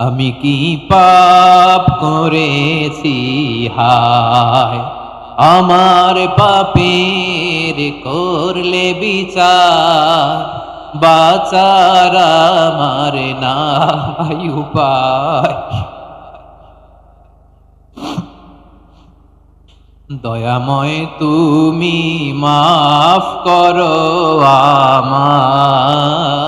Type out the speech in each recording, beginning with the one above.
আমি কি পাপ করেছি? হায়, আমার পাপের করলে বিচার, বাচার আমার নাই উপায়। দয়াময় তুমি মাফ করো আমায়।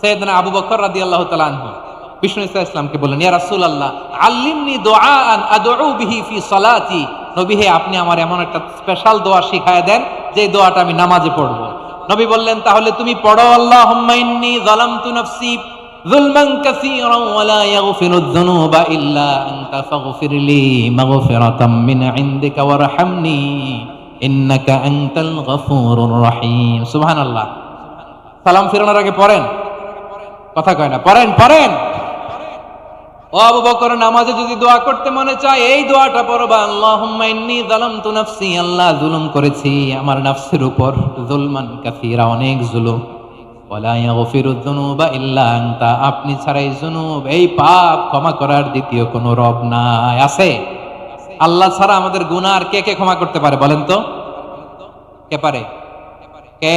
সৈয়দনা আবু বকর রাদি আল্লাহ তালানহু বিষ্ণু ইসলাম ইসলামকে বললেন, ইয়া রাসুল আল্লাহ আল্লিমনি দোয়ান আদৌ বিহি ফি সলাতি। নবী হে, আপনি আমার এমন একটা স্পেশাল দোয়া শিখায় দেন যে দোয়াটা আমি নামাজে পড়ব। নবী বললেন, তাহলে তুমি পড়ো আল্লাহ হুম্মাইন্নি যুনুবা ইল্লা আনতা ফাগফিরলি মাগফিরাতাম মিন ইনদিকা ইন্নাকা আনতাল গফুরুর রহিম। সুবহানাল্লাহ। সালাম ফিরানোর আগে পড়েন। কথা কয় না। পড়েন পড়েন। ও আবু বকর, নামাজে যদি দোয়া করতে মনে চায়, এই দোয়াটা পড়বা, আল্লাহুম্মা ইন্নী যালামতু নাফসি, আল্লাহ জুলুম করেছি, আমার নাফসের উপর জুলমান কাসীরা অনেক জুলুম। ওয়ালা ইয়াগফিরু যুনুবা ইল্লা আনতা, আপনি ছাড়া এই জুনুব, এই পাপ ক্ষমা করার দ্বিতীয় কোনো রব নাই। আছে? আল্লাহ ছাড়া আমাদের গুনাহ আর কে কে ক্ষমা করতে পারে বলেন তো? কে পারে? কে?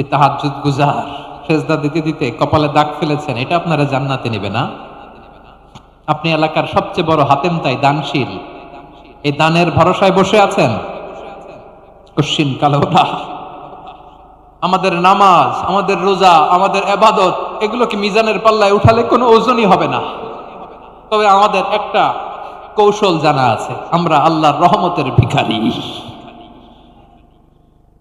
আপনি তাহাজ্জুদ গুজার সেজদা দিতে দিতে কপালে দাগ ফেলেছেন, এটা আপনারা জান্নাতে নেবে না। আপনি এলাকার সবচেয়ে বড় হাতেম তাই দানশীল। এই দানের ভরসায় বসে আছেন? কশ্চিন কালোটা আমাদের নামাজ, আমাদের রোজা, আমাদের এবাদত এগুলোকে মিজানের পাল্লায় উঠালে কোনো ওজনই হবে না। তবে আমাদের একটা কৌশল জানা আছে, আমরা আল্লাহর রহমতের ভিখারি।